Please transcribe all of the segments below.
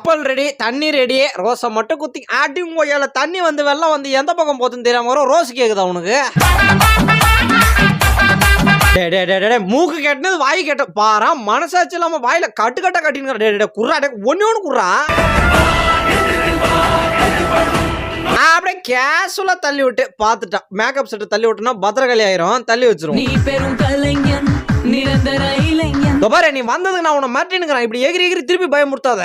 கப்பல் ரெடி தண்ணி ரெடி ரோஸை மட்டும் குத்தி ஆட்டி கோயில தண்ணி வந்து வெள்ளம் வந்து எந்த பக்கம் போகுதுன்னு தெரியாம வரும். ரோஸ் கேக்குதா டேய், மூக்கு கெட்டினது வாய் கெட்ட பாரா மனசாச்சு இல்லாம வாயில கட்டு கட்ட கட்டின்னு டே டே குர்ரா ஒண்ணு ஒண்ணு குர்ரா அப்படியே கேஷுவலா தள்ளி விட்டு பார்த்துட்டான். மேக்கப் செட்டு தள்ளி விட்டுனா பத்திரகாளி ஆயிரும். தள்ளி வச்சிரும். நீ வந்ததுக்கு நான் உன்னை மிரட்டினுக்கிறேன் இப்படி எகிரி எகிரி திருப்பி பயமுறுத்தாத.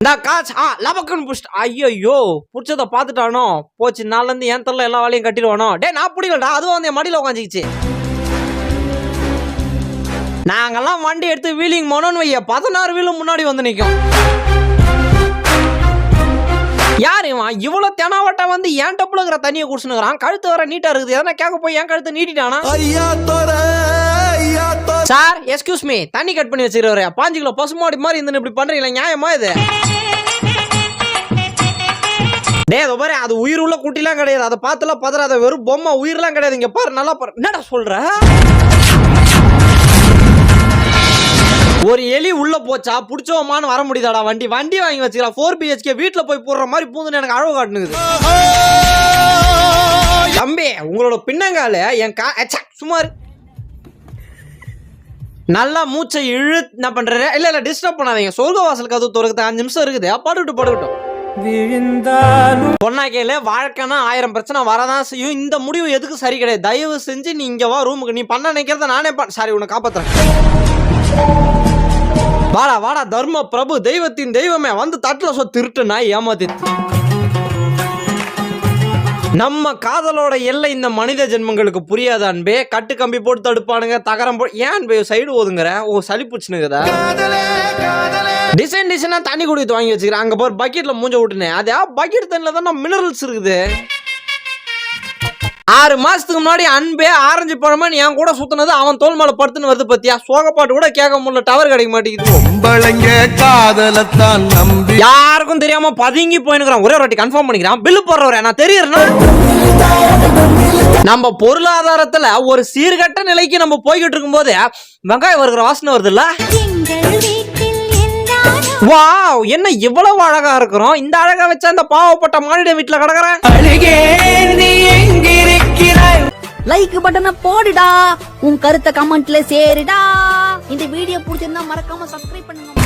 இந்த காசு ஆ லபக்குன்னு புடிச்சிட்டு ஐயோ பிடிச்சத பார்த்துட்டானோ? போச்சு நாள்ல என் தள்ள எல்லா வேலையும் கட்டிடுவானோ? டே நான் பிடிக்கலடா அதுவும் வந்து என் மடியில் உட்காந்துக்கிச்சு நாங்கெல்லாம் வண்டி எடுத்து வீலிங் போனோம்னு வைய பதினாறு வீலும் முன்னாடி வந்து நிற்கும் யார் இவன்? இவ்வளவு தெனாவட்டா வந்து ஏன் டப்புலங்கிற தண்ணியை குடிச்சுனுக்குறான் கழுத்து வர நீட்டா இருக்குது எதனா கேட்க போய் என் கழுத்து நீட்டிட்டானா? ஐயா தோர எஸ்கியூஸ் மீ தண்ணி கட் பண்ணி வச்சுக்கிறவரு. பாஞ்சு கிலோ பசுமாடி மாதிரி இருந்து இப்படி பண்றீங்களா நியாயமா இது? டே அதை பாரு அது உயிர் உள்ள குட்டிலாம் கிடையாது. அதை பார்த்துலாம் பதறாத வெறும் பொம்மை உயிர்லாம் கிடையாது. இங்கே பாரு நல்லா பாரு என்னடா சொல்ற? ஒரு எலி உள்ள போச்சா? பிடிச்சவமானு வர முடியுதாடா வண்டி? வண்டி வாங்கி வச்சுக்கலாம் ஃபோர் பிஹெச்கே வீட்டில் போய் போடுற மாதிரி பூந்துன்னு எனக்கு அழகு காட்டுனுது தம்பி உங்களோட பின்னங்கால என் கா சுமார் சும்மா நல்லா மூச்சை இழு என்ன பண்றாரு? இல்ல இல்ல டிஸ்டர்ப் பண்ணாதீங்க. சொர்க்க வாசலுக்கு அது திறக்கிறது அஞ்சு நிமிஷம் இருக்குது. படுவிட்டு படுக்கட்டும் பொண்ணா கேளு வாழ்க்கைனா ஆயிரம் பிரச்சனை வரதான் செய்யும். இந்த முடிவு எதுக்கு சரி கிடையாது. தயவு செஞ்சு நீ இங்க வா ரூமுக்கு நீ பண்ண நினைக்கிறத நானே சாரி உன்னை காப்பாத்துறேன். வாடா வாடா தர்ம பிரபு தெய்வத்தின் தெய்வமே. வந்து தட்டுல சொ திருட்டு நாய் ஏமாத்தி நம்ம காதலோட எல்லை இந்த மனித ஜென்மங்களுக்கு புரியாத அன்பே. கட்டு கம்பி போட்டு தடுப்பானுங்க தகரம் போ ஏன் அன்பே சைடு ஓதுங்கிற? ஓ சளி பிடிச்சுனுக்குதா டிசைன் டிசைனா தண்ணி குடித்து வாங்கி வச்சுக்கிறேன். அங்க போய் பக்கெட்ல மூஞ்ச விட்டுனேன் அது பக்கெட் தண்ணில தான் மினரல்ஸ் இருக்குது. ஆறு மாசத்துக்கு முன்னாடி அன்பே ஆரஞ்சு பழமா நீ என் கூட சுத்தினது அவன் தோல் மேல படுத்துன்னு வருது பத்தியா? சோகப்பாட்டு கூட கேட்க முடியல டவர் கிடைக்க மாட்டேங்குது. யாருக்கும் தெரியாம பதுங்கி போயினுக்கிறான் ஒரே ஒரு வாட்டி கன்ஃபார்ம் பண்ணிக்கிறான். பில்லு போடுறவரே நான் தெரியறேன்னா? நம்ம பொருளாதாரத்துல ஒரு சீர்கட்ட நிலைக்கு நம்ம போய்கிட்டு இருக்கும்போது வெங்காயம் வருகிற வாசனை வருதுல்ல? வாவ் என்ன இவ்வளவு அழகா இருக்கிறோம். இந்த அழகா வச்சா அந்த பாவப்பட்ட மானிட வீட்டுல கிடக்குறேன். லைக் பட்டனை போடுடா. உன் கருத்தை கமெண்ட்ல சேருடா. இந்த வீடியோ பிடிச்சிருந்தா மறக்காம சப்ஸ்கிரைப் பண்ணுங்க